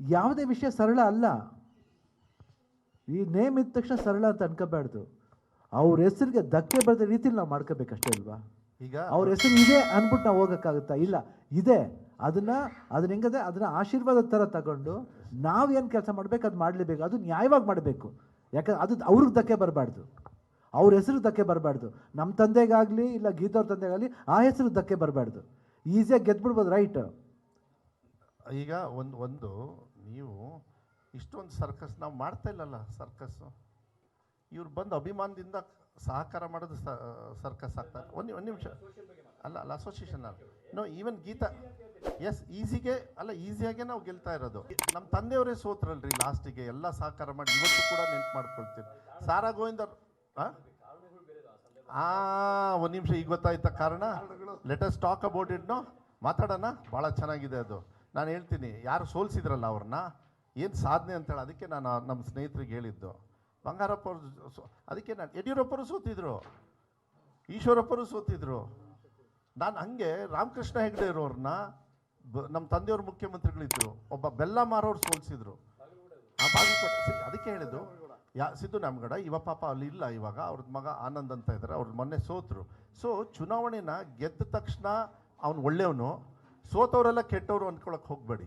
ಯಾವುದೇ ವಿಷಯ ಸರಳ ಅಲ್ಲ. ಈ ನೇಮ್ ಇದ್ದ ತಕ್ಷಣ ಸರಳ ಅಂತ ಅನ್ಕೋಬಾರ್ದು. ಅವ್ರ ಹೆಸರಿಗೆ ಧಕ್ಕೆ ಬರದ ರೀತಿಲಿ ನಾವು ಮಾಡ್ಕೋಬೇಕಷ್ಟೇ ಅಲ್ವಾ? ಈಗ ಅವ್ರ ಹೆಸರು ಇದೆ ಅಂದ್ಬಿಟ್ಟು ನಾವು ಹೋಗೋಕ್ಕಾಗುತ್ತಾ? ಇಲ್ಲ ಇದೆ. ಅದನ್ನ ಅದನ್ನ ಹೆಂಗದೆ ಅದನ್ನ ಆಶೀರ್ವಾದದ ಥರ ತಗೊಂಡು ನಾವು ಏನು ಕೆಲಸ ಮಾಡ್ಬೇಕು ಅದು ಮಾಡಲೇಬೇಕು. ಅದು ನ್ಯಾಯವಾಗಿ ಮಾಡಬೇಕು. ಯಾಕಂದ್ರೆ ಅದು ಅವ್ರಿಗೆ ಧಕ್ಕೆ ಬರಬಾರ್ದು. ಅವ್ರ ಹೆಸರು ಧಕ್ಕೆ ಬರಬಾರ್ದು. ನಮ್ಮ ತಂದೆಗಾಗಲಿ ಇಲ್ಲ ಗೀತವ್ರ ತಂದೆಗಾಗಲಿ ಆ ಹೆಸರು ಧಕ್ಕೆ ಬರಬಾರ್ದು. ಈಸಿಯಾಗಿ ಗೆದ್ಬಿಡ್ಬೋದು ರೈಟ್. ಈಗ ಒಂದು ಒಂದು, ನೀವು ಇಷ್ಟೊಂದು ಸರ್ಕಸ್ ನಾವು ಮಾಡ್ತಾ ಇಲ್ಲಲ್ಲ ಸರ್ಕಸ್ಸು ಇವ್ರು ಬಂದು ಅಭಿಮಾನದಿಂದ ಸಹಕಾರ ಮಾಡೋದು ಸರ್ಕಸ್ ಆಗ್ತಾರೆ ಒಂದು ಒಂದು ನಿಮಿಷ. ಅಲ್ಲ ಅಲ್ಲ association no even Geetha S ಈಸಿಗೆ ಅಲ್ಲ ಈಸಿಯಾಗೆ ನಾವು ಗೆಲ್ತಾ ಇರೋದು. ನಮ್ಮ ತಂದೆಯವರೇ ಸೋತ್ರಲ್ರಿ ಲಾಸ್ಟಿಗೆ ಎಲ್ಲ ಸಹಕಾರ ಮಾಡಿ ಇವತ್ತು ಕೂಡ ನೆನ್ಪು ಮಾಡ್ಕೊಳ್ತೀವಿ ಸಾರಾ ಗೋವಿಂದ ಹಾಂ ಒಂದು ನಿಮಿಷ, ಈಗ ಗೊತ್ತಾಯ್ತ ಕಾರಣ? Let's talk about it no ಮಾತಾಡೋಣ? ಭಾಳ ಚೆನ್ನಾಗಿದೆ ಅದು. ನಾನು ಹೇಳ್ತೀನಿ, ಯಾರು ಸೋಲ್ಸಿದ್ರಲ್ಲ ಅವ್ರನ್ನ, ಏನು ಸಾಧನೆ ಅಂತೇಳಿ ಅದಕ್ಕೆ ನಾನು ನಮ್ಮ ಸ್ನೇಹಿತರಿಗೆ ಹೇಳಿದ್ದು. ಬಂಗಾರಪ್ಪ ಅವರು ಅದಕ್ಕೆ ನಾನು ಯಡಿಯೂರಪ್ಪರು ಸೋತಿದ್ರು. ಈಶ್ವರಪ್ಪರು ಸೋತಿದ್ರು. ನಾನು ಹಂಗೆ ರಾಮಕೃಷ್ಣ ಹೆಗ್ಡೆ ಇರೋರನ್ನ ನಮ್ಮ ತಂದೆಯವ್ರ ಮುಖ್ಯಮಂತ್ರಿಗಳಿದ್ರು. ಒಬ್ಬ ಬೆಲ್ಲ ಮಾರೋರು ಸೋಲ್ಸಿದ್ರು. ಆ ಬಾಗಲಕೋಟೆ ಅದಕ್ಕೆ ಹೇಳಿದ್ದು, ಯಾ, ಸಿದ್ದು ನಮ್ಗಡ ಇವ ಪಾಪ ಅಲ್ಲಿ ಇಲ್ಲ ಇವಾಗ ಅವ್ರದ್ದು ಮಗ ಆನಂದ್ ಅಂತ ಇದ್ದಾರೆ ಅವ್ರ ಮೊನ್ನೆ ಸೋತರು. ಸೊ ಚುನಾವಣೆನ ಗೆದ್ದ ತಕ್ಷಣ ಅವ್ನು ಒಳ್ಳೆಯವನು ಸೋತವರೆಲ್ಲ ಕೆಟ್ಟವರು ಅಂದ್ಕೊಳಕ್ಕೆ ಹೋಗಬೇಡಿ.